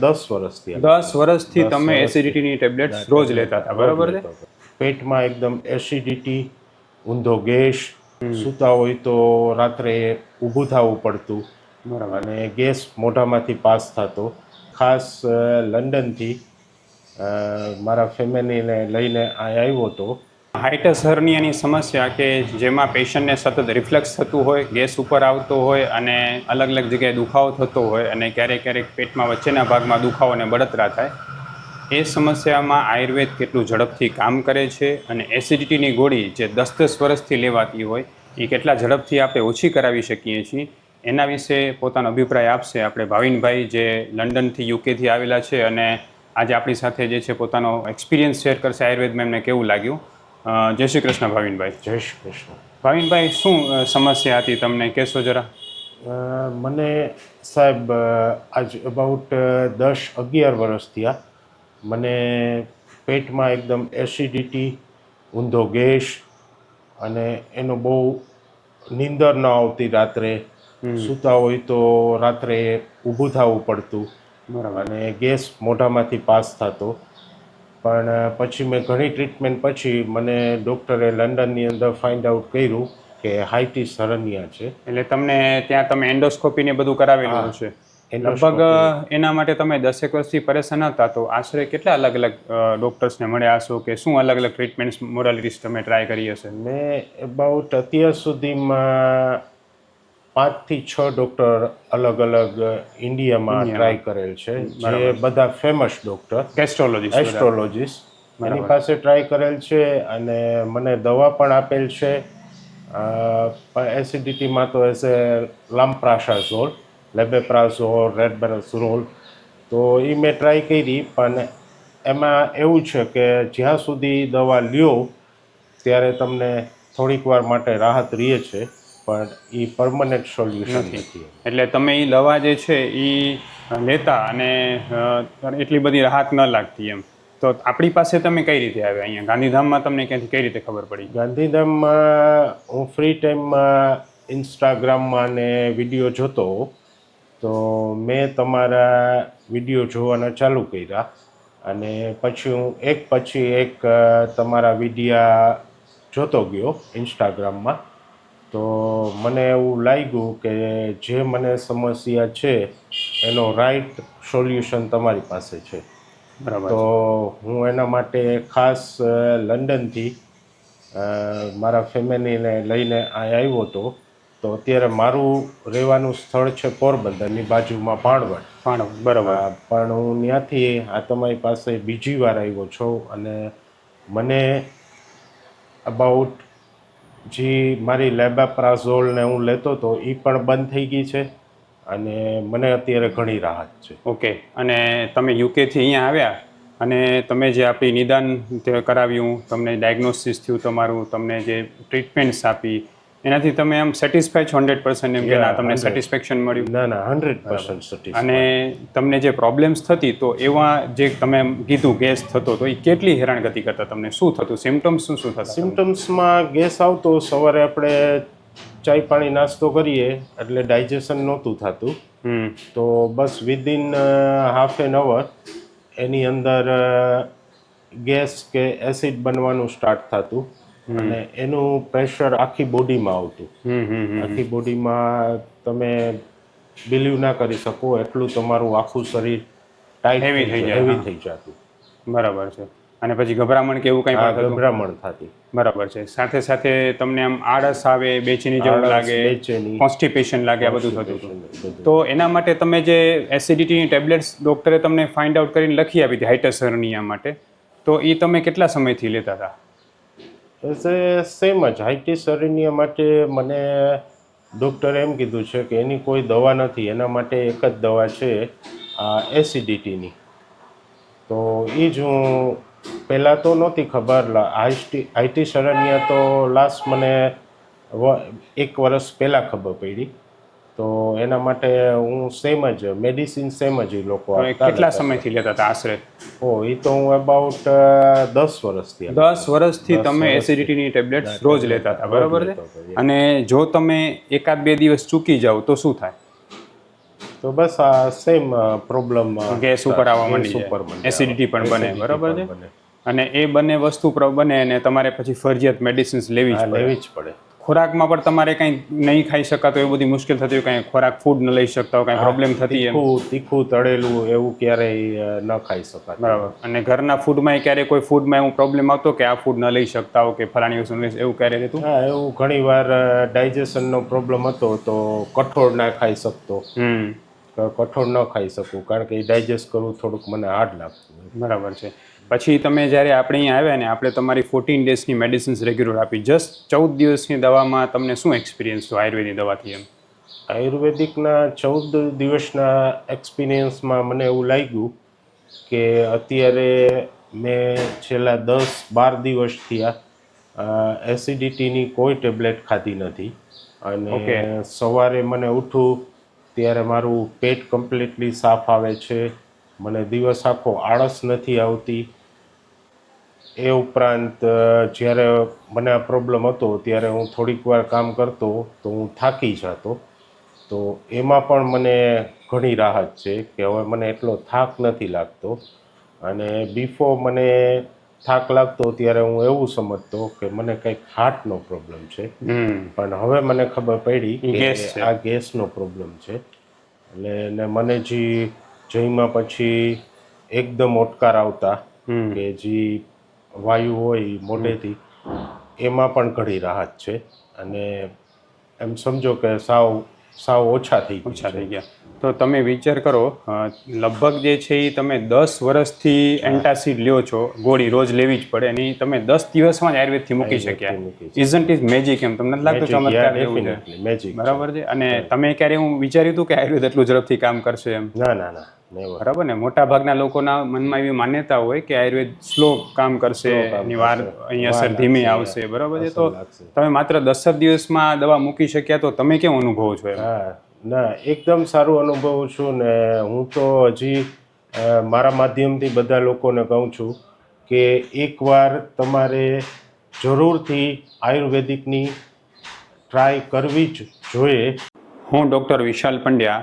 દસ વર્ષથી દસ વર્ષથી તમે એસિડિટીની ટેબ્લેટ્સ રોજ લેતા હતા બરાબર છે? પેટમાં એકદમ એસિડિટી ઊંધો ગેસ સૂતા હોય તો રાત્રે ઊભું થવું પડતું. બરાબર. અને ગેસ મોઢામાંથી પાસ થતો. ખાસ લંડનથી મારા ફેમિલીને લઈને આ આવ્યો હતો હાઇટસ હર્નિયાની સમસ્યા કે જેમાં પેશન્ટને સતત રિફ્લેક્સ થતું હોય, ગેસ ઉપર આવતો હોય અને અલગ અલગ જગ્યાએ દુખાવો થતો હોય અને ક્યારેક ક્યારેક પેટમાં વચ્ચેના ભાગમાં દુખાવો અને બળતરા થાય, એ સમસ્યામાં આયુર્વેદ કેટલું ઝડપથી કામ કરે છે અને એસિડિટીની ગોળી જે દસ દસ વર્ષથી લેવાતી હોય, એ કેટલા ઝડપથી આપણે ઓછી કરાવી શકીએ છીએ, એના વિશે પોતાનો અભિપ્રાય આપશે આપણે ભાવિનભાઈ જે લંડનથી યુકેથી આવેલા છે અને આજે આપણી સાથે જે છે પોતાનો એક્સપિરિયન્સ શેર કરશે આયુર્વેદમાં એમને કેવું લાગ્યું. જય શ્રી કૃષ્ણ ભાવિનભાઈ. જય શ્રી કૃષ્ણ. ભાવિનભાઈ શું સમસ્યા હતી તમને? કહેશો જરા. મને સાહેબ આજ અબાઉટ દસ અગિયાર વર્ષ થયા. મને પેટમાં એકદમ એસિડિટી ઊંધો ગેસ અને એનો બહુ નીંદર ન આવતી રાત્રે. સૂતા હોય તો રાત્રે ઊભું થવું પડતું બરાબર. અને ગેસ મોઢામાંથી પાસ થતો. પણ પછી મેં ઘણી ટ્રીટમેન્ટ પછી મને ડૉક્ટરે લંડનની અંદર ફાઇન્ડ આઉટ કર્યું કે હાઇટી સરનિયા છે એટલે તમને ત્યાં તમે એન્ડોસ્કોપી ને બધું કરાવેલું. છે. લગભગ એના માટે તમે દસેક વર્ષથી પરેશાન હતા તો આશરે કેટલા અલગ અલગ ડૉક્ટર્સને મળ્યા હશો કે શું અલગ અલગ ટ્રીટમેન્ટ્સ મોરાલિટીસ તમે ટ્રાય કરી હશે મેં અબાઉટ અત્યાર સુધીમાં પાંચથી છ ડૉક્ટર અલગ અલગ ઇન્ડિયામાં ટ્રાય કરેલ છે જે બધા ફેમસ ડૉક્ટર ગેસ્ટ્રોલોજીસ્ટ એસ્ટ્રોલોજીસ્ટ એની પાસે ટ્રાય કરેલ છે અને મને દવા પણ આપેલ છે. એસિડિટીમાં તો એઝ એ લામ્પ્રાશાઝોલ લેબેપ્રાઝોલ રેડબેરાઝોલ તો એ મેં ટ્રાય કરી પણ એમાં એવું છે કે જ્યાં સુધી દવા લ્યો ત્યારે તમને થોડીક વાર માટે રાહત રહે છે. પણ એ પરમનન્ટ સોલ્યુશન નથી. એટલે તમે એ દવા જે છે એ લેતા અને એટલી બધી રાહત ન લાગતી એમ. તો આપણી પાસે તમે કઈ રીતે આવ્યા અહીંયા? ગાંધીધામમાં તમને ક્યાંથી કઈ રીતે ખબર પડી? ગાંધીધામમાં હું ફ્રી ટાઈમમાં ઇન્સ્ટાગ્રામમાં ને વીડિયો જોતો. હોઉં. તો મેં તમારા વીડિયો જોવાના ચાલુ કર્યા. અને પછી હું એક પછી એક તમારા વિડીયા જોતો ગયો ઇન્સ્ટાગ્રામમાં તો મને એવું લાગ્યું કે જે મને સમસ્યા છે એનો રાઈટ સોલ્યુશન તમારી પાસે છે. બરાબર. તો હું એના માટે ખાસ લંડનથી મારા ફેમિલીને લઈને અહીં આવ્યો હતો. તો અત્યારે મારું રહેવાનું સ્થળ છે પોરબંદરની બાજુમાં ભાણવડ. પણ બરાબર. પણ હું ત્યાંથી આ તમારી પાસે બીજી વાર આવ્યો છું અને મને અબાઉટ જે, મારી લેબાપ્રાઝોલને હું લેતો હતો એ પણ બંધ થઈ ગઈ છે અને મને અત્યારે ઘણી રાહત છે. ઓકે, અને તમે યુકેથી અહીંયા આવ્યા અને તમે જે આપણી નિદાન કરાવ્યું, તમને ડાયગ્નોસિસ થયું તમારું, તમને જે ટ્રીટમેન્ટ્સ આપી એનાથી તમે આમ સેટિસ્ફાઈ છો હંડ્રેડ પર્સન્ટ એમ કે ના તમને 100. સેટિસ્ફેક્શન મળ્યું? ના ના હંડ્રેડ પર્સન્ટ સટીસ અને તમને જે પ્રોબ્લેમ્સ થતી તો એવા જે તમે કીધું ગેસ થતો તો એ કેટલી હેરાનગતિ કરતા તમને? શું થતું? સિમ્ટમ્સ શું શું થતા સિમ્ટમ્સમાં ગેસ આવતો સવારે આપણે ચાય પાણી નાસ્તો કરીએ એટલે ડાયજેશન નહોતું થતું. તો બસ વિધિન હાફ એન અવર એની અંદર ગેસ કે એસિડ બનવાનું સ્ટાર્ટ થતું. અને એનું પ્રેશર આખી બોડીમાં આવતું. હમ હમ હમ આખી બોડીમાં તમે બિલીવ ના કરી શકો એટલું તમારું આખું શરીર ટાઈટ હેવી થઈ જાય, હેવી થઈ જતું. બરાબર છે. અને પછી ગભરામણ કે એવું કંઈ ગભરામણ થતી. બરાબર છે. સાથે સાથે તમને આમ આળસ આવે બેચેની જેવું આળસ, લાગે. કોન્સ્ટિપેશન લાગે આ બધું થતું હતું. તો એના માટે તમે જે એસિડિટીની ટેબ્લેટ્સ ડૉક્ટરે તમને ફાઇન્ડ આઉટ કરીને લખી આપી હતી હાઇટસરનિયા માટે. તો એ તમે કેટલા સમયથી લેતા હતા? સેમ જ. હાઇટી સરિનિયા માટે મને ડૉક્ટરે એમ કીધું છે કે એની કોઈ દવા નથી. એના માટે એક જ દવા છે, આ એસિડિટીની તો એ જ હું પહેલાં તો નહોતી ખબર. આઈટી આઈટી શરણિયા તો લાસ્ટ મને એક વર્ષ પહેલાં ખબર પડી. તો એના માટે હું સેમ જ મેડિસિન સેમ જ એ લોકો કેટલા સમયથી લેતા હતા આશરે? ઓ એ તો હું અબાઉટ દસ વર્ષથી દસ વર્ષથી તમે એસિડિટીની ટેબ્લેટ રોજ લેતા હતા બરાબર છે? અને જો તમે એકાદ બે દિવસ ચૂકી જાઓ તો શું થાય? તો બસ આ સેમ પ્રોબ્લેમ ગેસ ઉપર આવવા માંડી એસિડિટી પણ બને બરાબર છે? અને એ બંને વસ્તુ બને અને તમારે પછી ફરજિયાત મેડિસિન્સ લેવી જ લેવી જ પડે. ખોરાકમાં પણ તમારે કંઈ નહીં ખાઈ શકાતો એવું બધી મુશ્કેલ થતી હોય કંઈ ખોરાક ફૂડ ન લઈ શકતા હોય કંઈ પ્રોબ્લેમ થતી હોય તીખું તળેલું એવું ક્યારેય ન ખાઈ શકાય બરાબર. અને ઘરના ફૂડમાં ક્યારેય કોઈ ફૂડમાં એવું પ્રોબ્લેમ આવતો કે આ ફૂડ ન લઈ શકતા હો કે ફલાણી વસ્તુ લઈ એવું ક્યારે રહેતું? હા એવું ઘણી વાર ડાયજેશનનો પ્રોબ્લેમ હતો તો કઠોળ ના ખાઈ શકતો. હમ. કઠોળ ન ખાઈ શકું કારણ કે એ ડાયજેસ્ટ કરવું થોડુંક મને હાર્ડ લાગતું બરાબર છે. પછી તમે જ્યારે આપણે અહીંયા આવ્યા ને આપણે તમારી ફોર્ટીન ડેઝની મેડિસિન્સ રેગ્યુલર આપી. જસ્ટ ચૌદ દિવસની દવામાં તમને શું એક્સપિરિયન્સ થયો આયુર્વેદિક દવાથી એમ? આયુર્વેદિકના ચૌદ દિવસના એક્સપિરિયન્સમાં મને એવું લાગ્યું કે અત્યારે મેં છેલ્લા દસ બાર દિવસથી આ એસિડિટીની કોઈ ટેબ્લેટ ખાધી નથી. અને સવારે મને ઉઠું ત્યારે મારું પેટ કમ્પ્લીટલી સાફ આવે છે. મને દિવસ આખો આળસ નથી આવતી. એ ઉપરાંત જ્યારે મને આ પ્રોબ્લેમ હતો ત્યારે હું થોડીક વાર કામ કરતો તો હું થાકી જતો. તો એમાં પણ મને ઘણી રાહત છે કે હવે મને એટલો થાક નથી લાગતો. અને બિફોર મને થાક લાગતો ત્યારે હું એવું સમજતો કે મને કંઈક હાર્ટનો પ્રોબ્લેમ છે. પણ હવે મને ખબર પડી કે ગેસ આ ગેસનો પ્રોબ્લેમ છે. એટલે ને મને જે જઈમાં પછી એકદમ ઓટકાર આવતા કે જે વાયુ હોય મોઢેથી એમાં પણ ઘણી રાહત છે. અને એમ સમજો કે સાવ સાવ ઓછા થઈ ઓછા થઈ ગયા. તો તમે વિચાર કરો લગભગ જે છે એ તમે દસ વર્ષથી એન્ટાસિડ લ્યો છો ગોળી રોજ લેવી જ પડે અને તમે દસ દિવસમાં જ આયુર્વેદથી મૂકી શક્યા. ઇઝન્ટ ઇઝ મેજિક એમ? તમને લાગતું ચમત્કાર જેવું છે? મેજિક બરાબર છે? અને તમે ક્યારે હું વિચાર્યું હતું કે આયુર્વેદ એટલું ઝડપથી કામ કરશે એમ? ના ના ના. બરાબર ને? મોટા ભાગના લોકોના મનમાં એવી માન્યતા હોય કે આયુર્વેદ સ્લો કામ કરશે એની વાર અહીંયા અસર ધીમી આવશે. બરાબર છે? તો તમે માત્ર દસ જ દિવસમાં દવા મૂકી શક્યા તો તમે કેમ અનુભવો છો હા. ના એકદમ સારું અનુભવું છું ને હું તો હજી મારા માધ્યમથી બધા લોકોને કહું છું કે એકવાર તમારે જરૂરથી આયુર્વેદિકની ટ્રાય કરવી જ જોઈએ. હું ડૉક્ટર વિશાલ પંડ્યા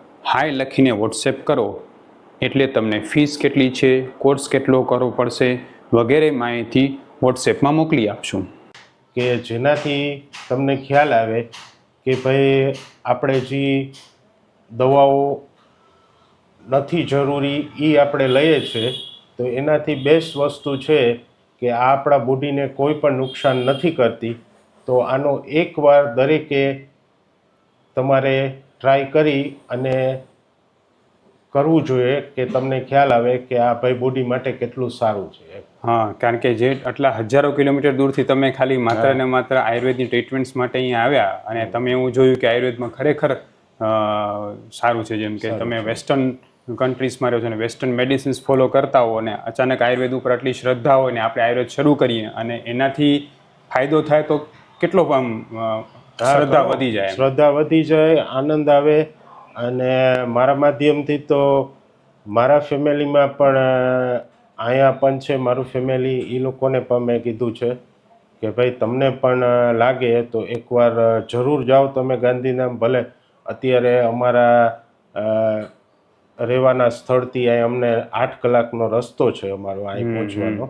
હાય લખીને વોટ્સએપ કરો. એટલે તમને ફીસ કેટલી છે કોર્સ કેટલો કરવો પડશે વગેરે માહિતી વોટ્સએપમાં મોકલી આપશું. કે જેનાથી તમને ખ્યાલ આવે કે ભાઈ આપણે જે દવાઓ નથી જરૂરી એ આપણે લઈએ છીએ, તો એનાથી બેસ્ટ વસ્તુ છે કે આ આપણા બોડીને કોઈ પણ નુકસાન નથી કરતી. તો આનો એકવાર દરેકે તમારે ટ્રાય કરી અને કરવું જોઈએ કે તમને ખ્યાલ આવે કે આ ભાઈ બોડી માટે કેટલું સારું છે હા કારણ કે જે આટલા હજારો કિલોમીટર દૂરથી તમે ખાલી માત્ર ને માત્ર આયુર્વેદની ટ્રીટમેન્ટ્સ માટે અહીંયા આવ્યા અને તમે એવું જોયું કે આયુર્વેદમાં ખરેખર સારું છે જેમ કે તમે વેસ્ટર્ન કન્ટ્રીઝમાં રહ્યો છો અને વેસ્ટર્ન મેડિસિન્સ ફોલો કરતા હો અને અચાનક આયુર્વેદ ઉપર આટલી શ્રદ્ધા હોય ને આપણે આયુર્વેદ શરૂ કરીએ અને એનાથી ફાયદો થાય તો કેટલો આમ શ્રદ્ધા વધી જાય શ્રદ્ધા વધી જાય આનંદ આવે અને મારા માધ્યમથી તો મારા ફેમિલીમાં પણ અહીંયા પણ છે મારું ફેમિલી એ લોકોને પણ મેં કીધું છે કે ભાઈ તમને પણ લાગે તો એકવાર જરૂર જાઓ તમે ગાંધીધામ. ભલે અત્યારે અમારા રહેવાના સ્થળથી અહીં અમને આઠ કલાકનો રસ્તો છે અમારો અહીં પહોંચવાનો.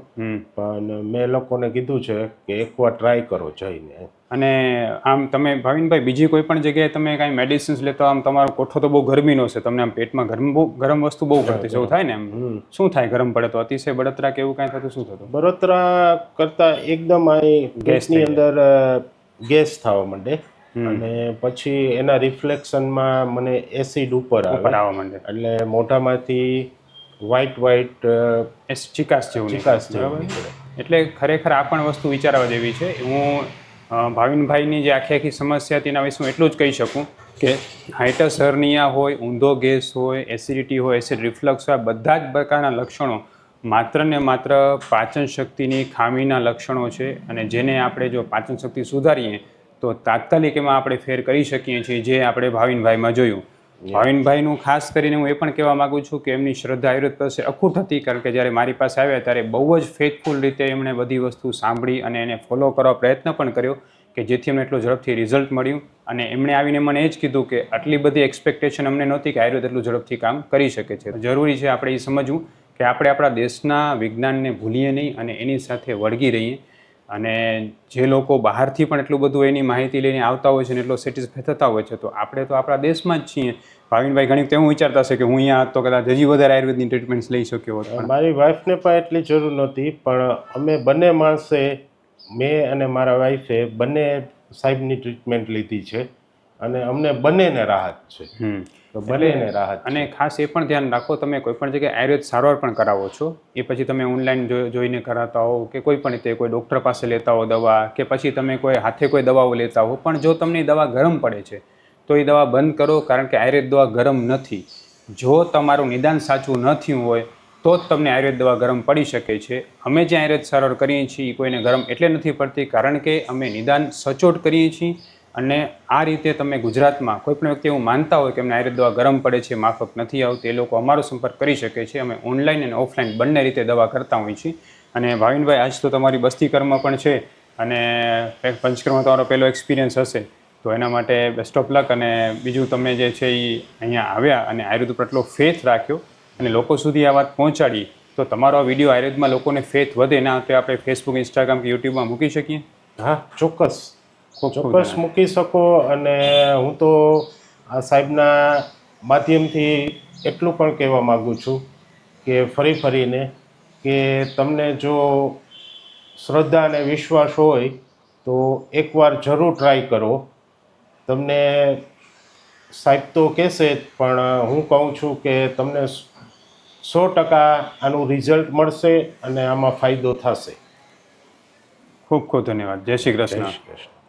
પણ મેં લોકોને કીધું છે કે એકવાર ટ્રાય કરો જઈને. અને આમ તમે ભાવિનભાઈ બીજી કોઈ પણ જગ્યાએ તમે કાંઈ મેડિસિન્સ લેતો આમ તમારો કોઠો તો બહુ ગરમીનો છે. તમને આમ પેટમાં ગરમ બહુ ગરમ વસ્તુ બહુ પડતી જેવું એવું થાય ને એમ? શું થાય ગરમ પડે તો? અતિશય બળતરા કે એવું કાંઈ થતું? શું થતું? બળતરા કરતાં એકદમ અહીં ગેસની અંદર ગેસ થવા માંડે. અને પછી એના રિફ્લેક્શનમાં મને એસિડ ઉપર આવે. માંડે. એટલે મોઢામાંથી વ્હાઈટ વ્હાઈટ એ ચિકાસ જેવું. ચિકાસ જેવું એટલે ખરેખર આ પણ વસ્તુ વિચારવા જેવી છે. હું ભાવિનભાઈની જે આખી આખી સમસ્યા તેના વિશે હું એટલું જ કહી શકું કે હાઇટસ હર્નિયા હોય ઊંધો ગેસ હોય એસિડિટી હોય એસિડ રિફ્લક્સ હોય બધા જ પ્રકારના લક્ષણો માત્ર ને માત્ર પાચન શક્તિની ખામીના લક્ષણો છે. અને જેને આપણે જો પાચન શક્તિ સુધારીએ તો તાત્કાલિક એમાં આપણે ફેર કરી શકીએ છીએ જે આપણે ભાવિનભાઈમાં જોયું. ભાવિનભાઈનું ખાસ કરીને હું એ પણ કહેવા માગું છું કે એમની શ્રદ્ધા આયુર્વેદ પાસે અખૂટ હતી કારણ કે જ્યારે મારી પાસે આવ્યા ત્યારે બહુ જ ફેથફુલ રીતે એમણે બધી વસ્તુ સાંભળી અને એને ફોલો કરવા પ્રયત્ન પણ કર્યો કે જેથી અમને એટલું ઝડપથી રિઝલ્ટ મળ્યું અને એમણે આવીને મને એ જ કીધું કે આટલી બધી એક્સપેક્ટેશન અમને નહોતી કે આયુર્વેદ એટલું ઝડપથી કામ કરી શકે છે. જરૂરી છે આપણે એ સમજવું કે આપણે આપણા દેશના વિજ્ઞાનને ભૂલીએ નહીં અને એની સાથે વળગી રહીએ. અને જે લોકો બહારથી પણ એટલું બધું એની માહિતી લઈને આવતા હોય છે ને એટલો સેટિસ્ફાય થતા હોય છે, તો આપણે તો આપણા દેશમાં જ છીએ. ભાવિનભાઈ ઘણી વખત એવું વિચારતા હશે કે હું અહીંયા તો કદાચ હજી વધારે આયુર્વેદની ટ્રીટમેન્ટ્સ લઈ શક્યો હોત મારી વાઈફને પણ એટલી જરૂર નહોતી, પણ અમે બંને માણસે, મેં અને મારા વાઈફે બંને સાહેબની ટ્રીટમેન્ટ લીધી છે. અને અમને બંનેને રાહત છે. તો બંનેને રાહત અને ખાસ એ પણ ધ્યાન રાખો તમે કોઈ પણ જગ્યાએ આયુર્વેદ સારવાર પણ કરાવો છો એ પછી તમે ઓનલાઈન જોઈને કરાવતા હો કે કોઈ પણ રીતે કોઈ ડૉક્ટર પાસે લેતા હો દવા કે પછી તમે કોઈ હાથે કોઈ દવાઓ લેતા હો પણ જો તમને દવા ગરમ પડે છે તો એ દવા બંધ કરો કારણ કે આયુર્વેદ દવા ગરમ નથી. જો તમારું નિદાન સાચું ન થયું હોય તો જ તમને આયુર્વેદ દવા ગરમ પડી શકે છે. અમે જે આયુર્વેદ સારવાર કરીએ છીએ એ કોઈને ગરમ એટલે નથી પડતી કારણ કે અમે નિદાન સચોટ કરીએ છીએ અને આ રીતે તમે ગુજરાતમાં કોઈ પણ વ્યક્તિ એવું માનતા હોય કે એમને આયુર્વેદ દવા ગરમ પડે છે, માફક નથી આવતી, એ લોકો અમારો સંપર્ક કરી શકે છે. અમે ઓનલાઈન અને ઓફલાઈન બંને રીતે દવા કરતા હોઈએ છીએ. અને ભાવિનભાઈ, આજ તો તમારી બસ્તી કર્મ પણ છે અને એક પંચકર્મ તમારો પહેલો એક્સપિરિયન્સ હશે. તો એના માટે બેસ્ટ ઓફ લક અને બીજું તમે જે છે એ અહીંયા આવ્યા અને આયુર્વેદ ઉપર એટલો ફેથ રાખ્યો અને લોકો સુધી આ વાત પહોંચાડી, તો તમારો આ વીડિયો આયુર્વેદમાં લોકોને ફેથ વધે. ના તો આપણે ફેસબુક ઇન્સ્ટાગ્રામ કે યુટ્યુબમાં મૂકી શકીએ? હા, ચોક્કસ. ચોક્કસ મૂકી શકો અને હું તો આ સાહેબના માધ્યમથી એટલું પણ કહેવા માગું છું કે ફરી ફરીને કે તમને જો શ્રદ્ધા અને વિશ્વાસ હોય તો એકવાર જરૂર ટ્રાય કરો. તમને સાહેબ તો કહેશે જ પણ હું કહું છું કે તમને સો ટકા આનું રિઝલ્ટ મળશે અને આમાં ફાયદો થશે. ખૂબ ખૂબ ધન્યવાદ. જય શ્રી કૃષ્ણ. જય શ્રી કૃષ્ણ.